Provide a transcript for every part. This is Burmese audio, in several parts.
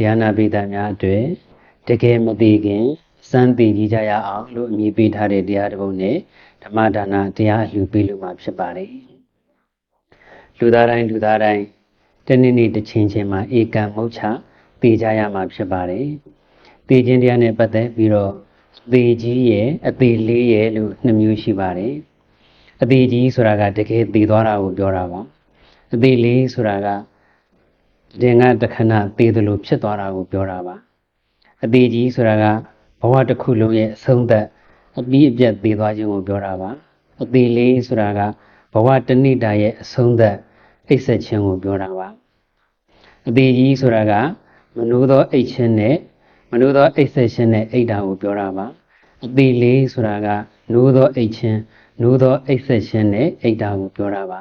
တရားနာပိဋကများအတွေ့တကယ်မသိခင်စမ်းသိကြည့်ကြရအောင်လို့အမည်ပေးထားတဲ့တရားတစ်ပုဒ်နဲ့ဓမ္မဒါနတရားအလှူပေးလို့မှာဖြစ်ပါတယ်လူသားတိုင်းလူသားတိုင်းတနေ့နေ့တစ်ချိန်ချင်းမှာဧကံမုတ်ချသိကြရမှာဖြစ်ပါတယ်သိခြင်းတရားနဲ့ပတ်သက်ပြီးတော့သေကြီးရဲ့အသေးလေးရဲ့လို့နှစ်မျိုးရှိပါတယ်အသေးကြီးဆိုတာကတကယ်သေသွားတာကိုပြောတာပါအသေးလေးဆိုတာက တင်ကတခဏသေသလိုဖြစ်သွားတာကိုပြောတာပါအသေးကြီးဆိုတာကဘဝတစ်ခုလုံးရဲ့အဆုံးသက်အပြီးအပြတ်သေသွားခြင်းကိုပြောတာပါအသေးလေးဆိုတာကဘဝတဏိတာရဲ့အဆုံးသက်အိပ်ဆက်ခြင်းကိုပြောတာပါအသေးကြီးဆိုတာကမနိုးသောအိတ်ခြင်းနဲ့မနိုးသောအိပ်ဆက်ခြင်းနဲ့အိတ်တာကိုပြောတာပါအသေးလေးဆိုတာကနိုးသောအိတ်ခြင်းနိုးသောအိပ်ဆက်ခြင်းနဲ့အိတ်တာကိုပြောတာပါ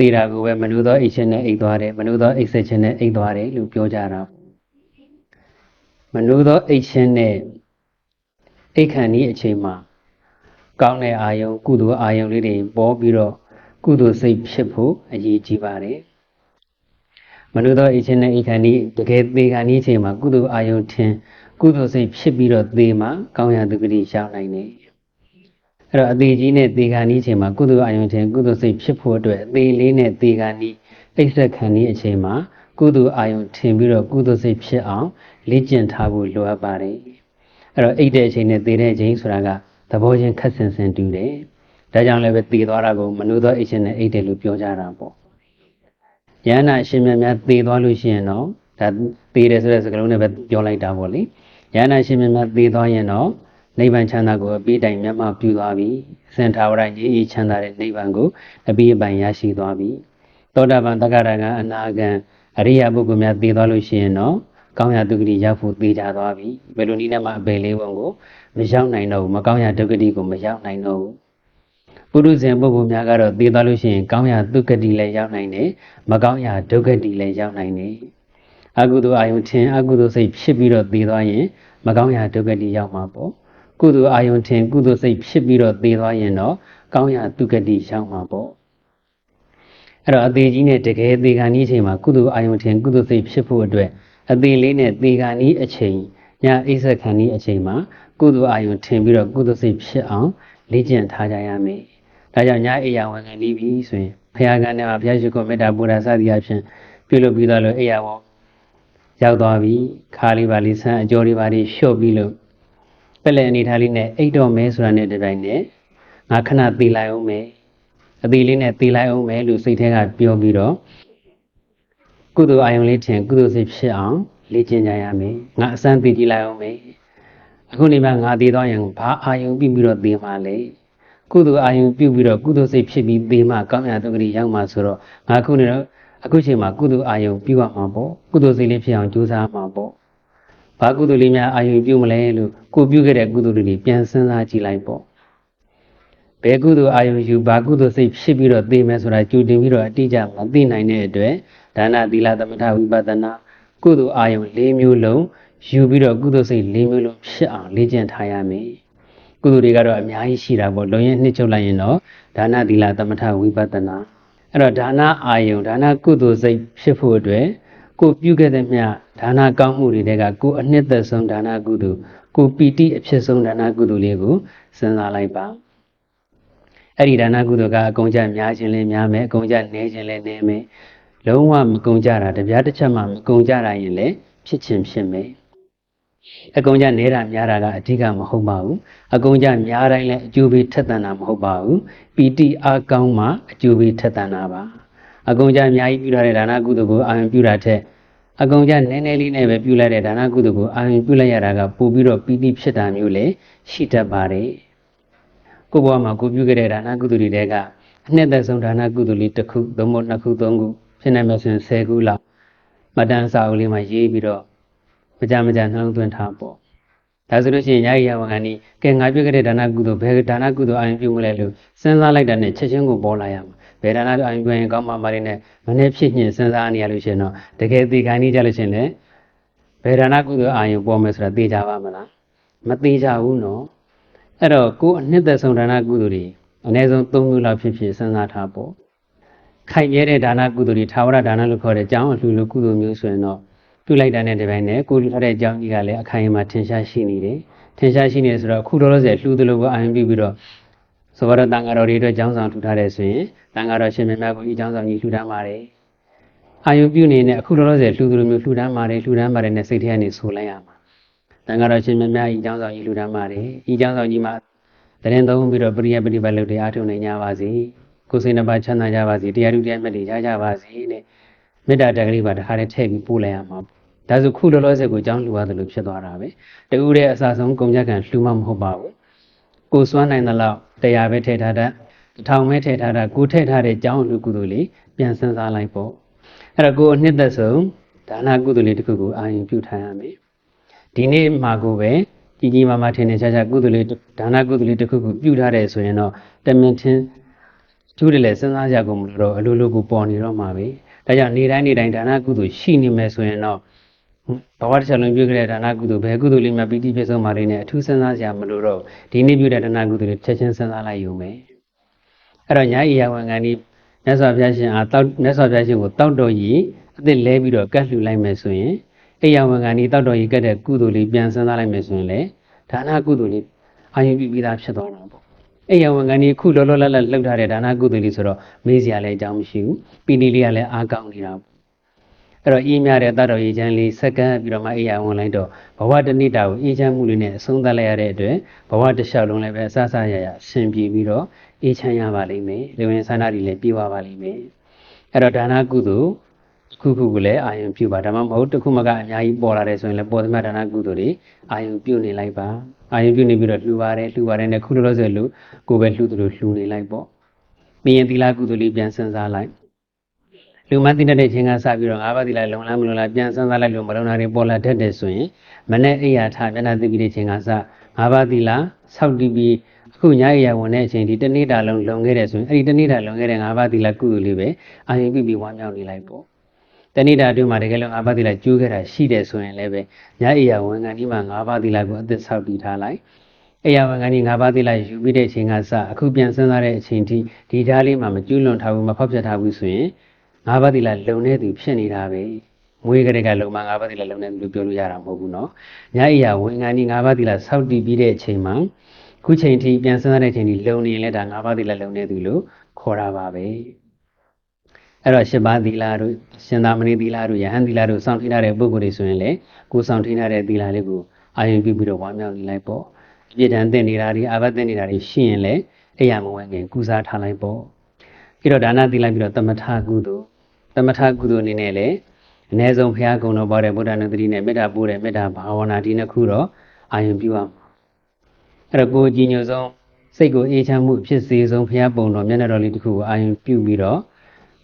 သေတာကိုပဲမနိုးသောအိတ်ခြင်းနဲ့အိတ်သွားတယ်မနိုးသောအိပ်ဆက်ခြင်းနဲ့အိတ်သွားတယ်လို့ပြောကြတာမနိုးသောအိတ်ခြင်းနဲ့အိတ်ခံဤအချိန်မှာကောင်းတဲ့အာယုံကုသိုလ်အာယုံလေးတွေပေါ်ပြီးတော့ကုသိုလ်စိတ်ဖြစ်ဖို့အရေးကြီးပါတယ်မနုသောအိချင်းနဲ့အိခန္ဒီတကယ်သေခန္ဒီအချိန်မှာကုသိုလ်အာယုံထင်ကုသိုလ်စိတ်ဖြစ်ပြီးတော့သေမှာကောင်းရာသူကတိရောက်နိုင်တယ် အဲ့တော့အသေးကြီးနဲ့သေခန္ဒီအချိန်မှာကုသိုလ်အာယုံထင်ကုသိုလ်စိတ်ဖြစ်ဖို့အတွက်အသေးလေးနဲ့သေခန္ဒီအိဆက်ခန္ဒီအချိန်မှာကုသိုလ်အာယုံထင်ပြီးတော့ကုသိုလ်စိတ်ဖြစ်အောင်လေ့ကျင့်ထားဖို့လိုအပ်ပါတယ်အဲ့တော့အိတ်တဲ့အချိန်နဲ့သေတဲ့အချိန်ဆိုတာကသဘောချင်းခက်ဆင်ဆင်တူတယ်ဒါကြောင့်လည်းပဲသေသွားတာကိုမနုသောအိတ်ရှင်နဲ့အိတ်တယ်လို့ပြောကြတာပေါ့ယန္နာရှင်မြတ်များသေသွားလို့ရှိရင်တော့ဒါသေတယ်ဆိုတဲ့စကားလုံးနဲ့ပဲပြောလိုက်တာပေါ့လေယန္နာရှင်မြတ်များသေသွားရင်တော့ နိဗ္ဗာန်ချမ်းသာကိုအပြီးတိုင်မျက်မှောက်ပြုသွားပြီစင်ထာဝရကြီးအေးချမ်းသာတဲ့နိဗ္ဗာန်ကိုအပြီးအပိုင်ရရှိသွားပြီသောတာပန်တက္ကရာကအနာဂံအရိယပုဂ္ဂိုလ်များသေသွားလို့ရှိရင်တော့ကောင်းရာဒုက္ခတိရောက်ဖို့သေချာသွားပြီဘယ်လိုနည်းနဲ့မှအပေလေးပုံကိုမရောက်နိုင်တော့ဘူးမကောင်းရာဒုက္ခတိကိုမရောက်နိုင်တော့ဘူးပုရုဇဉ်ပုဂ္ဂိုလ်များကတော့သေသွားလို့ရှိရင်ကောင်းရာဒုက္ခတိလည်းရောက်နိုင်တယ်မကောင်းရာဒုက္ခတိလည်းရောက်နိုင်တယ်အကုသိုလ်အာယုန်ထင်အကုသိုလ်စိတ်ဖြစ်ပြီးတော့သေသွားရင်မကောင်းရာဒုက္ခတိရောက်မှာပေါ့ ကုသိုလ်အာယုန်ထင်ကုသိုလ်စိတ်ဖြစ်ပြီးတော့သေသွားရင်တော့ကောင်းရာဒုက္ခတိရောက်မှာပေါ့အဲ့တော့အသေးကြီးနဲ့တကယ်သေခါနီးချိန်မှာကုသိုလ်အာယုန်ထင်ကုသိုလ်စိတ်ဖြစ်ဖို့အတွက်အသေးလေးနဲ့သေခါနီးအချိန်ညအိဆက်ခါနီးအချိန်မှာကုသိုလ်အာယုန်ထင်ပြီးတော့ကုသိုလ်စိတ်ဖြစ်အောင်လေ့ကျင့်ထားကြရမယ်ဒါကြောင့်ညအိယာဝန်ခံပြီးပြီဆိုရင်ဘုရားကနဲ့မှာဘုရားရှိခိုးမေတ္တာပူရာစသည်အဖြစ်ပြုလုပ်ပြီးတော့လို့အိယာဝရောက်သွားပြီခါလေးပါလေးဆန်းအကျော်လေးပါလေးလျှော့ပြီးလို့ ပက်လက်အနေထားလေးနဲ့အိတ်တော်မဲဆိုတာနဲ့တပြိုင်နက်ငါခဏသေးလိုက်အောင်မယ်အသေးလေးနဲ့သေးလိုက်အောင်မယ်လို့စိတ်ထဲကပြောပြီးတော့ကုသိုလ်အာယုံလေးထင်ကုသိုလ်စိတ်ဖြစ်အောင်လေ့ကျင့်ကြရမယ်ငါအစမ်းသိကြည့်လိုက်အောင်မယ်အခုနေမှငါသေးတော့ရင်ဘာအာယုံပြီးပြီးတော့သေမှာလဲကုသိုလ်အာယုံပြုပြီးတော့ကုသိုလ်စိတ်ဖြစ်ပြီးသေမှကောင်းရာတုဂတိရောက်မှာဆိုတော့ငါခုနေတော့အခုချိန်မှာကုသိုလ်အာယုံပြုရမှာပေါ့ကုသိုလ်စိတ်လေးဖြစ်အောင်ကြိုးစားမှာပေါ့ ဘာကုသိုလ်လေးများအာယုံပြုမလဲလို့ကိုပြုခဲ့တဲ့ကုသိုလ်တွေပြန်စဉ်းစားကြည့်လိုက်ပေါ့ဘယ်ကုသိုလ်အာယုံယူဘာကုသိုလ်စိတ်ဖြစ်ပြီးတော့သိမယ်ဆိုတာကြိုတင်ပြီးတော့အတိအကျမသိနိုင်တဲ့အတွက်ဒါနသီလသမထဝိပဿနာကုသိုလ်အာယုံ၄မျိုးလုံးယူပြီးတော့ကုသိုလ်စိတ်၄မျိုးလုံးဖြစ်အောင်လေ့ကျင့်ထားရမယ်ကုသိုလ်တွေကတော့အများကြီးရှိတာပေါ့လုံရင်နှစ်ချုပ်လိုက်ရင်တော့ဒါနသီလသမထဝိပဿနာအဲ့တော့ဒါနအာယုံဒါနကုသိုလ်စိတ်ဖြစ်ဖို့အတွက် ကိုပြုခဲ့တဲ့မြဒါနကောင်းမှုတွေကကိုအနှစ်သက်ဆုံးဒါနကုသိုလ်ကိုပီတိအဖြစ်ဆုံးဒါနကုသိုလ်လေးကိုစဉ်းစားလိုက်ပါအဲ့ဒီဒါနကုသိုလ်ကအကုန်ကြများခြင်းလဲများမယ်အကုန်ကြနည်းခြင်းလဲနည်းမယ်လုံးဝမကုန်ကြတာတပြားတစ်ချက်မှမကုန်ကြတာရင်လည်းဖြစ်ခြင်းဖြစ်မယ်အကုန်ကြနေတာများတာကအဓိကမဟုတ်ပါဘူးအကုန်ကြများတိုင်းလည်းအကျိုးပေးထက်သန်တာမဟုတ်ပါဘူးပီတိအားကောင်းမှအကျိုးပေးထက်သန်တာပါ အကုန်ကြအများကြီးပြုထားတဲ့ဒါနကုသိုလ်ကိုအာရုံပြုတာထက်အကုန်ကြနည်းနည်းလေးနဲ့ပဲပြုလိုက်တဲ့ဒါနကုသိုလ်ကိုအာရုံပြုလိုက်ရတာကပို့ပြီးတော့ပီတိဖြစ်တာမျိုးလည်းရှိတတ်ပါတယ်ကိုဘဝမှာကိုပြုခဲ့တဲ့ဒါနကုသိုလ်တွေကအနှစ်သက်ဆုံးဒါနကုသိုလ်လေးတစ်ခုသုံးဖို့နှစ်ခုသုံးခုဖြစ်နိုင်မယ်ဆိုရင်10ခုလောက်မတန်းစာအုပ်လေးမှာရေးပြီးတော့မကြမကြနှလုံးသွင်းထားပေါ့ဒါဆိုလို့ရှိရင်ယာယီယဝခံဒီကဲငါပြုခဲ့တဲ့ဒါနကုသိုလ်ဘယ်ဒါနကုသိုလ်အာရုံပြုမလဲလို့စဉ်းစားလိုက်တာနဲ့ချက်ချင်းကိုပေါ်လာရမှာ ဘယ်ဒါနအာရုံပြုရင်ကောင်းမှမလေးနဲ့မနေ့ဖြစ်ညင်စဉ်းစားနေရလို့ရှိရင်တော့တကယ်သိခိုင်းနေကြလို့ရှိရင်လည်းဘယ်ဒါနကုသိုလ်အာရုံပေါ်မယ်ဆိုတာသိကြပါမလားမသိကြဘူးနော်အဲ့တော့ကိုယ်အနှစ်သက်ဆုံးဒါနကုသိုလ်တွေအနည်းဆုံး၃မျိုးလောက်ဖြစ်ဖြစ်စဉ်းစားထားပေါ့ခိုင်မြဲတဲ့ဒါနကုသိုလ်တွေထာဝရဒါနလို့ခေါ်တဲ့ကြောင်းအလှူလိုကုသိုလ်မျိုးဆိုရင်တော့ဘပြုလိုက်တာနဲ့ဒီပိုင်းနဲ့ကိုလူထားတဲ့အကြောင်းကြီးကလည်းအခိုင်အမာထင်ရှားရှိနေတယ်ထင်ရှားရှိနေတယ်ဆိုတော့အခုလောလောဆယ်လှူသလိုပဲအာရုံပြုပြီးတော့ ဆိုတော့တန်ဃာတော်တွေအတွက်ကျောင်းဆောင်ထူထားတယ်ဆိုရင်တန်ဃာတော်ရှင်မြတ်ကိုဤကျောင်းဆောင်ကြီးလှူဒါန်းပါတယ်အာယုပြုနေနဲ့အခုလောလောဆယ်လှူသလိုမျိုးလှူဒါန်းပါတယ်လှူဒါန်းပါတယ်နဲ့စိတ်ထဲကနေဆိုလိုက်ရမှာတန်ဃာတော်ရှင်မြတ်ဤကျောင်းဆောင်ကြီးလှူဒါန်းပါတယ်ဤကျောင်းဆောင်ကြီးမှာတရင်သုံးပြီးတော့ပရိယပฏิပတ်လုပ်တွေအားထုတ်နိုင်ကြပါစေကိုယ်စိတ်နှပါချမ်းသာကြပါစေတရားဓုတရားမြတ်တွေရကြပါစေနဲ့မေတ္တာတက်ကလေးပါတခါတည်းထည့်ပြီးပို့လိုက်ရမှာဒါဆိုခုလောလောဆယ်ကိုကျောင်းလှူရတယ်လို့ဖြစ်သွားတာပဲတူးတဲ့အစာဆုံးကုန်ကြကံလှူမှမဟုတ်ပါဘူးကိုစွမ်းနိုင်သလောက် တရားပဲထည့်ထားတတ်တစ်ထောင်ပဲထည့်ထားတာကိုထည့်ထားတဲ့ကျောင်းလူကုသိုလ်လေးပြန်စဉ်းစားလိုက်ပေါ့အဲ့တော့ကိုအနှစ်သက်ဆုံးဒါနကုသိုလ်လေးတစ်ခုကိုအာရုံပြုထားရမယ်ဒီနေ့မှာကိုပဲကြီးကြီးမားမားထင်ထင်ရှားရှားကုသိုလ်လေးဒါနကုသိုလ်လေးတစ်ခုခုပြုထားတယ်ဆိုရင်တော့တမင်ထင်ကျူးတယ်လေစဉ်းစားကြကုန်မလို့တော့အလိုလိုကိုပေါ်နေတော့မှာပဲဒါကြောင့်နေ့တိုင်းနေ့တိုင်းဒါနကုသိုလ်ရှိနေမယ်ဆိုရင်တော့ ဘဝတစ်ချက်လုံးပြုခဲ့တဲ့ဒါနကုသိုလ်ဘယ်ကုသိုလ်လေးမှပီတိဖြစ်ဆုံးပါလိမ့်နဲ့အထူးစဉ်းစားစရာမလိုတော့ဒီနေ့ပြုတဲ့ဒါနကုသိုလ်လေးချက်ချင်းစဉ်းစားလိုက်ယူမယ်အဲ့တော့ညာဤယဝန်ခံဒီမြတ်စွာဘုရားရှင်အားတောက်မြတ်စွာဘုရားရှင်ကိုတောက်တော်ကြီးအသစ်လဲပြီးတော့ကတ်လှူလိုက်မယ်ဆိုရင်အိယဝန်ခံဒီတောက်တော်ကြီးကတ်တဲ့ကုသိုလ်လေးပြန်စဉ်းစားလိုက်မယ်ဆိုရင်လေဒါနကုသိုလ်လေးအာရုံပြုပြီးသားဖြစ်သွားတာပေါ့အိယဝန်ခံဒီခုလောလောလတ်လတ်လှုပ်ထားတဲ့ဒါနကုသိုလ်လေးဆိုတော့မေးစရာလည်းအကြောင်းမရှိဘူးပီတိလေးကလည်းအားကောင်းနေတာပေါ့ အဲ့တော့အေးမြတဲ့တတ်တော်ရေးချမ်းလေးစက္ကန့်ပြီးတော့မှအေးရဝင်လိုက်တော့ဘဝတဏိတာကိုအေးချမ်းမှုလေးနဲ့အဆုံးသတ်လိုက်ရတဲ့အတွက်ဘဝတစ်လျှောက်လုံးလည်းပဲအဆဆရရဆင်ပြေပြီးတော့အေးချမ်းရပါလိမ့်မယ်လေဝင်ဆန္ဒတွေလည်းပြေဝပါလိမ့်မယ်အဲ့တော့ဒါနကုသိုလ်ခုခုကိုလည်းအာယုံပြုပါဒါမှမဟုတ်တစ်ခုမှကအများကြီးပေါ်လာတယ်ဆိုရင်လည်းပေါ်သမဒါနကုသိုလ်တွေအာယုံပြုနေလိုက်ပါအာယုံပြုနေပြီးတော့လှူပါတယ်လှူပါတယ်နဲ့ခုလိုလိုဆိုလို့ကိုယ်ပဲလှူသလိုလှူနေလိုက်ပေါ့ပြီးရင်သီလကုသိုလ်လေးပြန်စဉ်းစားလိုက် လူမသိတဲ့ချင်းကစပြီးတော့ငါးပါးသီလလုံလားမလုံလားပြန်စဉ်းစားလိုက်လို့မလုံတာတွေပေါ်လာတတ်တယ်ဆိုရင်မနဲ့အိယာထားမျက်နှာသိပြီးတဲ့ချင်းကစငါးပါးသီလဆောက်တည်ပြီးအခုညရရဝင်တဲ့အချိန်ဒီတနေ့တာလုံးလုံခဲ့တယ်ဆိုရင်အဲ့ဒီတနေ့တာလုံခဲ့တဲ့ငါးပါးသီလကုသိုလ်လေးပဲအာရုံပြုပြီးဝမ်းမြောက်နေလိုက်ပေါ့တဏိတာအတွင်းမှာတကယ်လို့ငါးပါးသီလကျိုးခဲ့တာရှိတယ်ဆိုရင်လည်းပဲညအိယာဝန်ခံဒီမှာငါးပါးသီလကိုအသက်ဆောက်တည်ထားလိုက်အိယာဝန်ခံဒီငါးပါးသီလယူပြီးတဲ့အချိန်ကစအခုပြန်စဉ်းစားတဲ့အချိန်ထိဒီဓာတ်လေးမှာမကျူးလွန်ထားဘူးမဖောက်ပြတ်ထားဘူးဆိုရင် ငါးပါးသီလလုံနေသူဖြစ်နေတာပဲမွေးကလေးကလုံမှာငါးပါးသီလလုံနေသူလို့ပြောလို့ရတာမဟုတ်ဘူးเนาะညအိယာဝန်ခံဒီငါးပါးသီလဆောက်တည်ပြီးတဲ့အချိန်မှာခုချိန်ထိပြန်စဉ်းစားတဲ့အချိန်ထိလုံနေရင်လည်းဒါငါးပါးသီလလုံနေသူလို့ခေါ်တာပါပဲအဲ့တော့ရှစ်ပါးသီလတို့ရှင်သာမဏေသီလတို့ယဟန်သီလတို့စောင့်ထိထားတဲ့ပုဂ္ဂိုလ်တွေဆိုရင်လေကိုစောင့်ထိထားတဲ့သီလလေးကိုအာရုံပြုပြီးတော့ဝါမြောက်နေလိုက်ပေါ့အပြစ်ဒဏ်တင်နေတာတွေအာဘတ်တင်နေတာတွေရှိရင်လေအဲ့ရမဝင်ခင်ကုစားထားလိုက်ပေါ့ပြီးတော့ဒါနသီလပြီးတော့တမထကုသိုလ် တမထကုသိုလ်အနေနဲ့လေအ ਨੇ ဆုံးဘုရားကုံတော်ပေါ်တဲ့ဗုဒ္ဓနုတ္တိနဲ့မေတ္တာပို့တဲ့မေတ္တာဘာဝနာဒီနှစ်ခုတော့အာရုံပြုအောင်အဲ့တော့ကိုကြည်ညိုဆုံးစိတ်ကိုအေးချမ်းမှုဖြစ်စေဆုံးဘုရားပုံတော်မျက်နှာတော်လေးတစ်ခုကိုအာရုံပြုပြီးတော့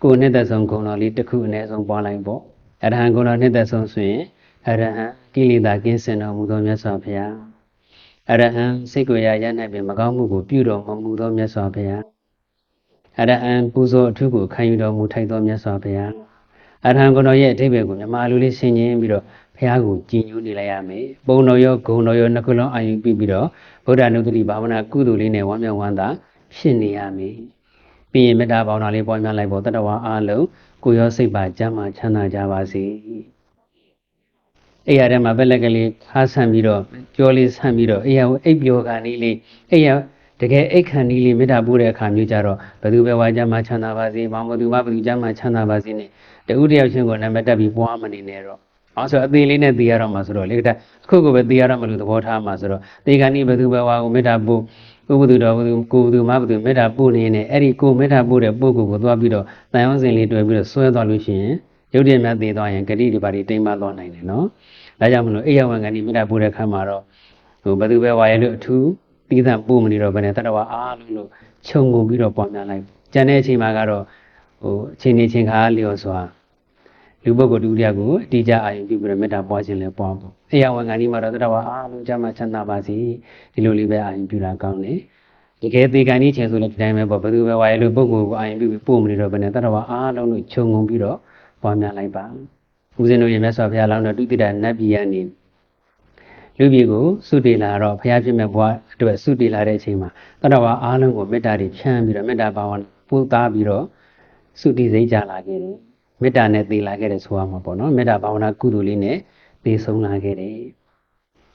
ကိုနှစ်သက်ဆုံးဂုဏ်တော်လေးတစ်ခုအ ਨੇ ဆုံးပွားလိုက်ပေါ့အရဟံဂုဏ်တော်နှစ်သက်ဆုံးဆိုရင်အရဟံကိလေသာကင်းစင်တော်မူသောမြတ်စွာဘုရားအရဟံစိတ်ကိုရရနိုင်ပင်မကောင်းမှုကိုပြုတော်မမူသောမြတ်စွာဘုရား အရဟံပူဇော်အထုကိုခံယူတော်မူထိုက်သောမြတ်စွာဘုရားအရဟံဂုဏ်တော်ရဲ့အဓိပ္ပာယ်ကိုမြန်မာလူလေးဆင်ခြင်ပြီးတော့ဘုရားကိုကြည်ညိုနေလိုက်ရမယ်ပုံတော်ရောဂုဏ်တော်ရောနှစ်ခုလုံးအာရုံပြုပြီးတော့ဗုဒ္ဓနုတ္တိဘာဝနာကုသိုလ်လေးနဲ့ဝမ်းမြောက်ဝမ်းသာဖြစ်နေရမယ်ပြီးရင်မေတ္တာဘာဝနာလေးပွားများလိုက်ဖို့တတဝါအားလုံးကိုရောစိတ်ပါကျမ်းမာချမ်းသာကြပါစေအဲ့ရတဲ့မှာဘက်လက်ကလေးခါဆန့်ပြီးတော့ကြောလေးဆန့်ပြီးတော့အဲ့ရအိပ်ပျော်ခံလေးလေးအဲ့ရ တကယ်အိတ်ခံလေးလေးမေတ္တာပို့တဲ့အခါမျိုးကြတော့ဘယ်သူပဲဝါကြမှာချမ်းသာပါစေ။ဘာမသူမှဘယ်သူကြမှာချမ်းသာပါစေနဲ့တဦးတယောက်ချင်းကိုနာမည်တက်ပြီးပွားမနေနဲ့တော့။အောင်ဆိုအသေးလေးနဲ့သိရတော့မှာဆိုတော့လေကအခုကိုပဲသိရတော့မလို့သဘောထားမှာဆိုတော့တေကဏီဘယ်သူပဲဝါကိုမေတ္တာပို့ကိုဘသူတော်ဘသူကိုဘသူမဘသူမေတ္တာပို့နေနေအဲ့ဒီကိုမေတ္တာပို့တဲ့ပုဂ္ဂိုလ်ကိုသွားပြီးတော့တန်ရုံးစင်လေးတွေ့ပြီးတော့ဆွဲသွားလို့ရှိရင်ရုပ်တရက်များသိသွားရင်ဂတိတွေပါတိတိမ်မသွားနိုင်တယ်နော်။ဒါကြောင့်မလို့အိယဝံကဏီမေတ္တာပို့တဲ့ခါမှာတော့ဟိုဘသူပဲဝါရဲ့လို့အထူး တီးသန့်ပို့မနေတော့ဘယ်နဲ့တတဝအားလုံးလို့ခြုံငုံပြီးတော့ပွားများလိုက်ကျန်တဲ့အချိန်မှာကတော့ဟိုအချိန်ချင်းချင်းခါလျော်စွာလူပုဂ္ဂိုလ်တူတယောက်ကိုအတိအကျအာရုံပြုပြီးတော့မေတ္တာပွားခြင်းလည်းပွားဖို့အရာဝန်ခံဒီမှာတော့တတဝအားလုံးကြမှာချမ်းသာပါစေဒီလိုလေးပဲအာရုံပြုတာကောင်းတယ်တကယ်သေကန်ကြီးချင်ဆိုလည်းဒီတိုင်းပဲပေါ့ဘယ်သူပဲဝါရလို့ပုဂ္ဂိုလ်ကိုအာရုံပြုပြီးပို့မနေတော့ဘယ်နဲ့တတဝအားလုံးလို့ခြုံငုံပြီးတော့ပွားများလိုက်ပါဦးဇင်းတို့ရေမြတ်စွာဘုရားလောင်းတော်တုတိတနတ်ပြည်ကနေ လူပြည်ကိုစုတည်လာတော့ဘုရားဖြစ်မဲ့ဘဝအတွက်စုတည်လာတဲ့အချိန်မှာတတဝါအားလုံးကိုမေတ္တာတွေဖြန့်ပြီးတော့မေတ္တာဘာဝပို့သားပြီးတော့စုတည်စိတ်ကြလာခဲ့တယ်မေတ္တာနဲ့သိလာခဲ့တယ်ဆိုရမှာပေါ့နော်မေတ္တာဘာဝနာကုသိုလ်လေးနဲ့သိဆုံးလာခဲ့တယ်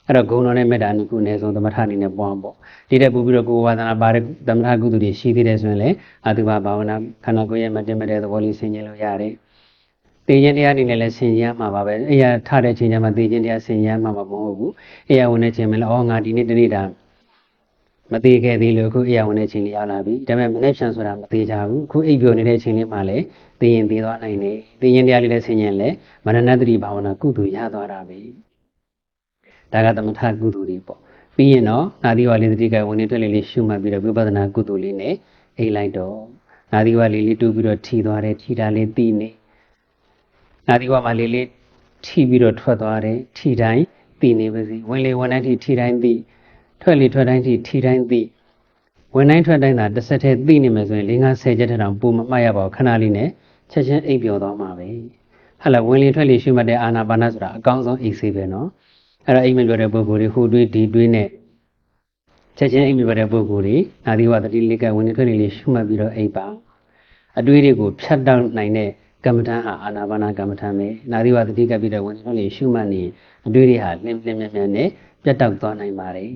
အဲ့တော့ဂုဏ်တော်နဲ့မေတ္တာနှစ်ခုအနည်းဆုံးသမထအနေနဲ့ပွားပေါ့ဒီတဲ့ပူပြီးတော့ကိုယ်ဝါဒနာပါတဲ့သမထကုသိုလ်တွေရှိသေးတယ်ဆိုရင်လည်းအတုပါဘာဝနာခန္ဓာကိုယ်ရဲ့မတင်မတဲ့သဘောလေးဆင်ခြင်လို့ရတယ် သိခြင်းတရားတွေနဲ့လည်းဆင်ခြင်ရမှာပါပဲအဲ့ရထတဲ့ချိန်ကျမှသိခြင်းတရားဆင်ခြင်ရမှာမဟုတ်ဘူးအဲ့ရဝင်တဲ့ချိန်မှာလည်းအော်ငါဒီနေ့တနေ့တာမသေးခဲ့သေးလို့အခုအဲ့ရဝင်တဲ့ချိန်လေးရောက်လာပြီဒါပေမဲ့မနေ့ဖြန်ဆိုတာမသေးကြဘူးအခုအိပ်ပျော်နေတဲ့ချိန်လေးမှလည်းသိရင်သိသွားနိုင်တယ်သိခြင်းတရားလေးလည်းဆင်ခြင်လဲမနနတ္တိဘာဝနာကုသိုလ်ရသွားတာပဲဒါကသမထကုသိုလ်တွေပေါ့ပြီးရင်တော့နာသီဝလေးတတိကဝင်နေထွက်လေးလေးရှုမှတ်ပြီးတော့ဝိပဿနာကုသိုလ်လေးနဲ့အိပ်လိုက်တော့နာသီဝလေးလေးတူးပြီးတော့ထီသွားတယ်ထီတာလေးသိနေ နာတိဝမှာလေးလေးထိပြီးတော့ထွက်သွားတယ်ထိတိုင်းတည်နေပါစေဝင်လေဝင်တိုင်းထိထိတိုင်းတည်ထွက်လေထွက်တိုင်းထိထိတိုင်းတည်ဝင်တိုင်းထွက်တိုင်းသာတစ်ဆက်တည်းသိနေမယ်ဆိုရင်၄၅10ချက်ထက်တောင်ပိုမမှတ်ရပါဘူးခဏလေးနဲ့ချက်ချင်းအိပ်ပျော်သွားမှာပဲဟာလာဝင်လေထွက်လေရှိမှတ်တဲ့အာနာပါနဆိုတာအကောင်းဆုံးအိပ်ဆေးပဲနော်အဲ့တော့အိပ်မပျော်တဲ့ပုဂ္ဂိုလ်တွေဟိုတွေးဒီတွေးနဲ့ချက်ချင်းအိပ်မပျော်တဲ့ပုဂ္ဂိုလ်တွေနာသီဝသတိလေးကဝင်လေထွက်လေလေးရှိမှတ်ပြီးတော့အိပ်ပါအတွေးတွေကိုဖြတ်တောက်နိုင်တဲ့ ကမ္မဋ္ဌာန်းဟာအာနာပါနာကမ္မဋ္ဌာန်းပဲနာသီဝတတိကပြီးတော့ဝင်နေထွက်နေရှုမှတ်နေအတွေးတွေဟာလင်းလင်းမြတ်မြတ်နဲ့ပြတ်တောက်သွားနိုင်ပါတယ်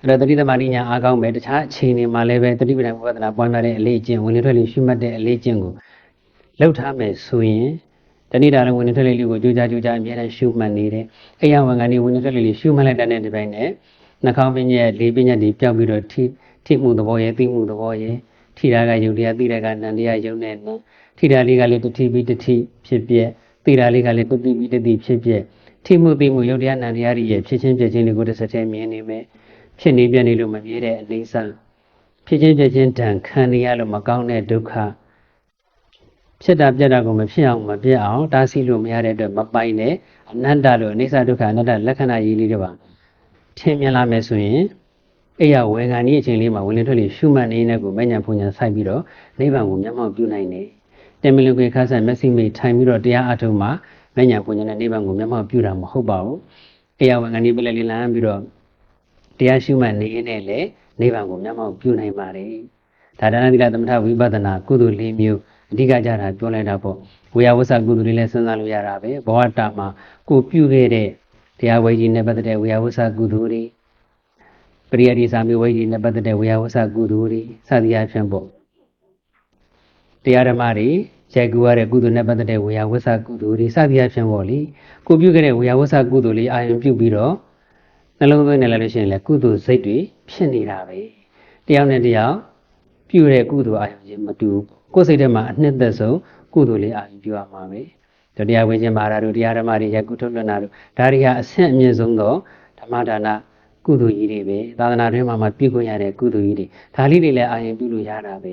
အဲ့တော့တတိသမารိညာအားကောင်းပဲတခြားအခြေအနေမှာလည်းပဲတတိပဒံဝိပဿနာပွားများတဲ့အလေးအကျင့်ဝင်နေထွက်နေရှုမှတ်တဲ့အလေးအကျင့်ကိုလှုပ်ထားမယ်ဆိုရင်တဏိတာလည်းဝင်နေထွက်လေလေးကိုကြိုးကြားကြိုးကြားအများနဲ့ရှုမှတ်နေတယ်။အိယဝန်ကနေဝင်နေထွက်လေလေးရှုမှတ်လိုက်တဲ့ဒီပိုင်းနဲ့နှာခေါင်းပင်ရဲ့လေးပင်ရဲ့ဒီပြောက်ပြီးတော့ထိထိမှုသဘောရဲ့သိမှုသဘောရဲ့ထိတာကယုတ်တရားသိတာကနန္တရားယုံနဲ့နော် ထိတာလေးကလည်းတတိပြီးတတိဖြစ်ပြက်သိတာလေးကလည်းတတိပြီးတတိဖြစ်ပြက်ထိမှုသိမှုယုတ်တရားနန္တရားရဲ့ဖြစ်ချင်းပြက်ချင်းတွေကိုတစ်စက်တည်းမြင်နေမယ်ဖြစ်နေပြက်နေလို့မမြဲတဲ့အနေဆန်းဖြစ်ချင်းပြက်ချင်းတန်ခံနေရလို့မကောင်းတဲ့ဒုက္ခဖြစ်တာပြက်တာကိုမဖြစ်အောင်မပြက်အောင်တားဆီးလို့မရတဲ့အတွက်မပိုင်နဲ့အနတ္တလို့အိဋ္ဌဒုက္ခအနတ္တလက္ခဏာကြီးလေးတွေပါထင်မြင်လာမယ်ဆိုရင်အဲ့ရဝေခံဤအချိန်လေးမှာဝင်လေထွက်လေရှုမှတ်နေတဲ့ကိုမဉ္ဇဉ်ဖုန်ညာစိုက်ပြီးတော့နိဗ္ဗာန်ကိုမျက်မှောက်ပြုနိုင်တယ်။ တမင်လူကေခါဆန်မက်ဆီမေထိုင်ပြီးတော့တရားအထုံးမှာမဉ္ဇဉ်ဖုန်ညာနဲ့နိဗ္ဗာန်ကိုမျက်မှောက်ပြုတာမဟုတ်ပါဘူး။အဲ့ရဝေခံဤပလက်လေးလမ်းပြီးတော့တရားရှုမှတ်နေနေလေနိဗ္ဗာန်ကိုမျက်မှောက်ပြုနိုင်ပါတယ်။ဒါဒါနသီလသမထဝိပဿနာကုသိုလ်၄မျိုးအဓိကကြတာပြောလိုက်တာပေါ့ဝေယဝဆကုသိုလ်တွေလည်းစဉ်းစားလို့ရတာပဲဘဝတာမှာကိုပြုခဲ့တဲ့တရားဝေကြီးနဲ့ပတ်သက်တဲ့ဝေယဝဆကုသိုလ်တွေပရိယတိစာမျိုးဝေကြီးနဲ့ပတ်သက်တဲ့ဝေယဝဆကုသိုလ်တွေစသည်အဖြစ်ပေါ့တရားဓမ္မတွေ ရိုက်ကူရတဲ့ကုသိုလ်နဲ့ပတ်သက်တဲ့ဝေယဝဆကုသိုလ်တွေစသည်အဖြစ်ပေါ့လေကိုပြုခဲ့တဲ့ဝေယဝဆကုသိုလ်လေးအာရုံပြုပြီးတော့နှလုံးသွင်းနေလိုက်လို့ရှိရင်လည်းကုသိုလ်စိတ်တွေဖြစ်နေတာပဲတယောက်နဲ့တယောက်ပြုတဲ့ကုသိုလ်အာရုံချင်းမတူဘူးကိုယ်စိတ်ထဲမှာအနှစ်သက်ဆုံးကုသိုလ်လေးအာရုံပြုရမှာပဲတရားဝင်ခြင်းမာရာတို့တရားဓမ္မတွေရကုထုတ်လွတ်နာတို့ဒါတွေဟာအဆင့်အမြင့်ဆုံးသောဓမ္မဒါနကုသိုလ်ကြီးတွေပဲသာသနာတွင်မှာပြုခွင့်ရတဲ့ကုသိုလ်ကြီးတွေဒါလေးတွေလည်းအာရုံပြုလို့ရတာပဲ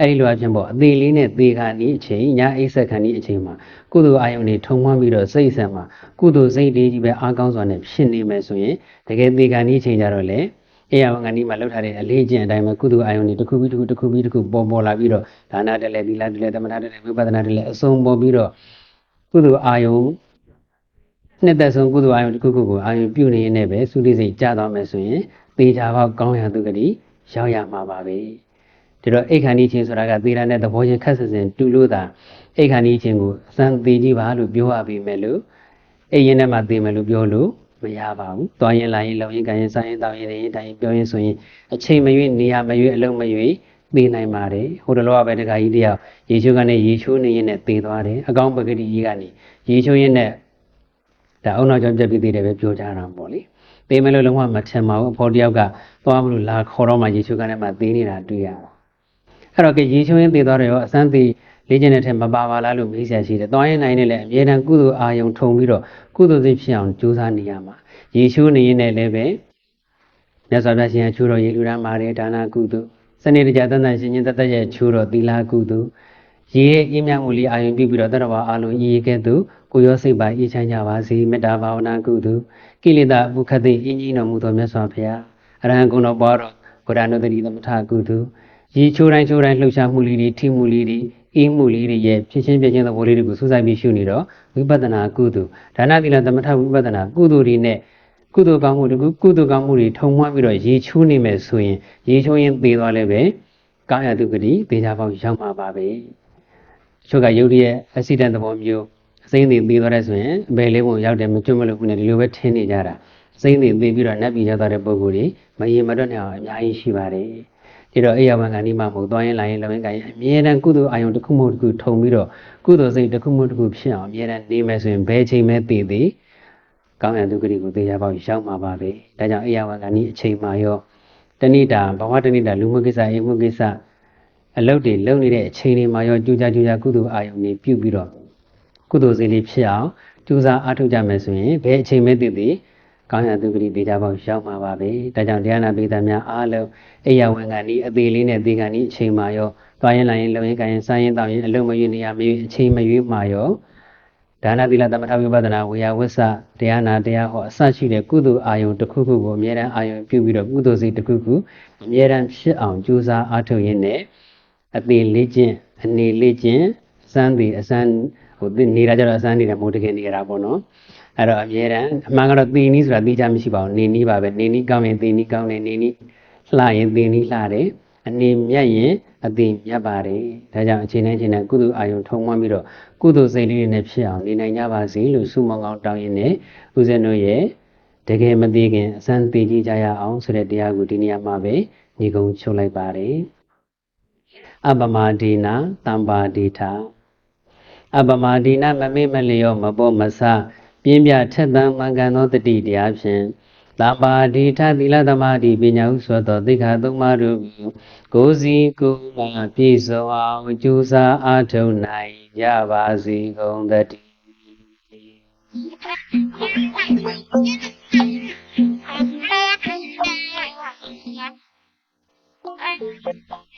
အဲဒီလိုအဖြစ်ပေါ့အသေးလေးနဲ့သေခါနီးအချိန်ညာအိဆက်ခါနီးအချိန်မှာကုသိုလ်အာယုန်တွေထုံမှန်းပြီးတော့စိတ်ဆံမှာကုသိုလ်စိတ်တွေကြီးပဲအားကောင်းစွာနဲ့ဖြစ်နေမယ်ဆိုရင်တကယ်သေခါနီးအချိန်ကြတော့လေအေယဝငဏီမှာလှုပ်ထားတဲ့အလေးကျင့်အတိုင်းပဲကုသိုလ်အာယုန်တွေတစ်ခုပြီးတစ်ခုတစ်ခုပြီးတစ်ခုပေါ်ပေါ်လာပြီးတော့ဒါနတက်လဲသီလတက်လဲသမထတက်လဲဝိပဿနာတက်လဲအစုံပေါ်ပြီးတော့ကုသိုလ်အာယုန်နှစ်သက်ဆုံးကုသိုလ်အာယုန်တစ်ခုခုကိုအာယုန်ပြုနေရင်လည်းပဲသုတိစိတ်ကြာသွားမယ်ဆိုရင်သေချာပေါက်ကောင်းရာသူကတိရောက်ရမှာပါပဲ ဒီတော့အိတ်ခန္ဒီချင်းဆိုတာကသေတာနဲ့သဘောချင်းခက်ဆစင်တူလို့သာအိတ်ခန္ဒီချင်းကိုအစမ်းသေးကြည့်ပါလို့ပြောရပြီမဲ့လို့အိတ်ရင်ထဲမှာသေမယ်လို့ပြောလို့မရပါဘူး။သွားရင်လာရင်လုံရင်ကန်ရင်စားရင်တောင်းရင်နေရင်တိုင်းပြောရင်ဆိုရင်အချိန်မရွေးနေရာမရွေးအလုံးမရွေးသိနိုင်ပါတယ်။ဟိုတလောကပဲတခါကြီးတယောက်ရေချိုးကနေရေချိုးနေရင်နဲ့သိသွားတယ်။အကောင်းပဂတိကြီးကနေရေချိုးရင်နဲ့ဒါအုံနောက်ကြောင့်ပြက်ပြီးသေးတယ်ပဲပြောကြတာပေါ့လေ။သိမယ်လို့လုံးဝမထင်ပါဘူး။အဖေါ်တယောက်ကသွားမလို့လာခေါ်တော့မှရေချိုးကနေမှသိနေတာတွေ့ရတာ။ အဲ့တော့ကရေချိုးရင်သိသွားတယ်ရောအစမ်းသိလေ့ကျင့်တဲ့ထက်မပါပါလားလို့မေးဆရာရှိတယ်။သွားရင်နိုင်နေလေအမြဲတမ်းကုသိုလ်အာယုံထုံပြီးတော့ကုသိုလ်စိတ်ဖြစ်အောင်ကြိုးစားနေရမှာ။ရေချိုးနေရင်လည်းပဲမြတ်စွာဘုရားရှင်ချိုးတော်ရေလူရမ်းပါတယ်ဒါနာကုသိုလ်စနေတကြတန်တန်ရှင်ရှင်တတ်တရဲ့ချိုးတော်သီလကုသိုလ်ရေရဲ့အင်းမြမှုလေးအာယုံပြုပြီးတော့တရဝအာလုံးဤကဲ့သို့ကိုရောစိတ်ပါအေးချမ်းကြပါစေမေတ္တာဘာဝနာကုသိုလ်ကိလေသာအပုခတ်သိအင်းကြီးတော်မူသောမြတ်စွာဘုရားအရဟံဂုဏတော်ပွားတော်ဘုရားနုတ္တိသမထကုသိုလ် ရေချိုးတိုင်းချိုးတိုင်းလှုပ်ရှားမှုလေးတွေထိမှုလေးတွေအေးမှုလေးတွေရဲ့ဖြစ်ချင်းပြချင်းသဘောလေးတွေကိုစူးစိုက်ပြီးရှုနေတော့ဝိပဿနာကုသိုလ်ဒါနသီလသမထဝိပဿနာကုသိုလ်တွေနဲ့ကုသိုလ်ကောင်းမှုတကူကုသိုလ်ကောင်းမှုတွေထုံမွှပြီးတော့ရေချိုးနေမယ်ဆိုရင်ရေချိုးရင်သေသွားလည်းပဲကာယတုဂတိသေချာပေါက်ရောက်မှာပါပဲတချို့ကရုပ်တရက် accident သဘောမျိုးအစိမ့်တွေပြီးသွားတဲ့ဆိုရင်အဘယ်လေးပုံရောက်တယ်မကျွတ်မလို့ခုနဲ့ဒီလိုပဲထင်းနေကြတာအစိမ့်တွေပြီးပြီးတော့နတ်ပြည်ရောက်သွားတဲ့ပုံကိုယ်ကြီးမရင်မတွက်နိုင်အောင်အများကြီးရှိပါတယ် ဒီတော့အိယဝန်ကဏီမှာမဟုတ်သွားရင်လာရင်လည်းဝင်ကရင်အမြဲတမ်းကုသိုလ်အာယုံတစ်ခုမဟုတ်တစ်ခုထုံပြီးတော့ကုသိုလ်စိတ်တစ်ခုမဟုတ်တစ်ခုဖြစ်အောင်အမြဲတမ်းနေမယ်ဆိုရင်ဘယ်ချိန်မဲတည်တည်ကောင်းရဒုက္ခတွေကိုသိကြပါအောင်ရောက်မှာပါပဲဒါကြောင့်အိယဝန်ကဏီအချိန်မှာရောတဏိတာဘဝတဏိတာလူမှုကိစ္စအိမ်မှုကိစ္စအလုပ်တွေလုပ်နေတဲ့အချိန်တွေမှာရောကြူကြကြူကြကုသိုလ်အာယုံတွေပြုပြီးတော့ကုသိုလ်စိတ်လေးဖြစ်အောင်ကြိုးစားအားထုတ်ကြမယ်ဆိုရင်ဘယ်အချိန်မဲတည်တည် ကောင်းရဒုက္ခတွေသိကြပါအောင်ရောက်မှာပါပဲဒါကြောင့်တရားနာပိသများအားလုံးအိယဝန်ကဏီအသေးလေးနဲ့ဒီကဏီအချိန်မှာရောသွားရင်လာရင်လုံရင်ကရင်စားရင်တောင်းရင်အလုံးမရွေးနေရမရွေးအချိန်မရွေးမှာရောဒါနသီလသမထဝိပဿနာဝေယဝိဆတရားနာတရားဟောအစရှိတဲ့ကုသိုလ်အာယုံတစ်ခုခုကိုအမြဲတမ်းအာယုံပြုပြီးတော့ကုသိုလ်စိတ်တစ်ခုခုအမြဲတမ်းဖြစ်အောင်ကြိုးစားအားထုတ်ရင်းနဲ့အသေးလေးချင်းအနေလေးချင်းအစမ်းသည်အစမ်းဟိုနေတာကြတော့အစမ်းနေတာမဟုတ်တကယ်နေရတာပေါ့နော် အဲ့တော့အမြဲတမ်းအမှန်ကတော့သေနည်းဆိုတာသိချမရှိပါဘူးနေနည်းပါပဲနေနည်းကောင်းရင်သေနည်းကောင်းတယ်နေနည်းလှရင်သေနည်းလှတယ်အနေမြတ်ရင်အသေးမြတ်ပါတယ်ဒါကြောင့်အချိန်တိုင်းအချိန်တိုင်းကုသိုလ်အာယုံထုံမှန်းပြီးတော့ကုသိုလ်စိတ်လေးတွေနဲ့ဖြစ်အောင်နေနိုင်ကြပါစေလို့ဆုမွန်ကောင်းတောင်းရင်းနဲ့ဦးဇင်းတို့ရဲ့တကယ်မသိခင်အစမ်းသိကြည့်ကြရအောင်ဆိုတဲ့တရားကိုဒီနေရာမှာပဲညီကုံချုပ်လိုက်ပါတယ်အပမဒီနာတမ္ပါဒီထာအပမဒီနာမမေ့မလျော့မပေါ်မဆ ပြင်းပြထက်သန်မှန်ကန်သောတတိတရားဖြင့်တပါတိထသီလသမာဓိပညာဟုဆိုသောသိက္ခာသုံးပါးတို့ကိုစီကိုမှပြည့်စုံအောင်ကြိုးစားအားထုတ်နိုင်ကြပါစေကုန်သတည်းအဲ့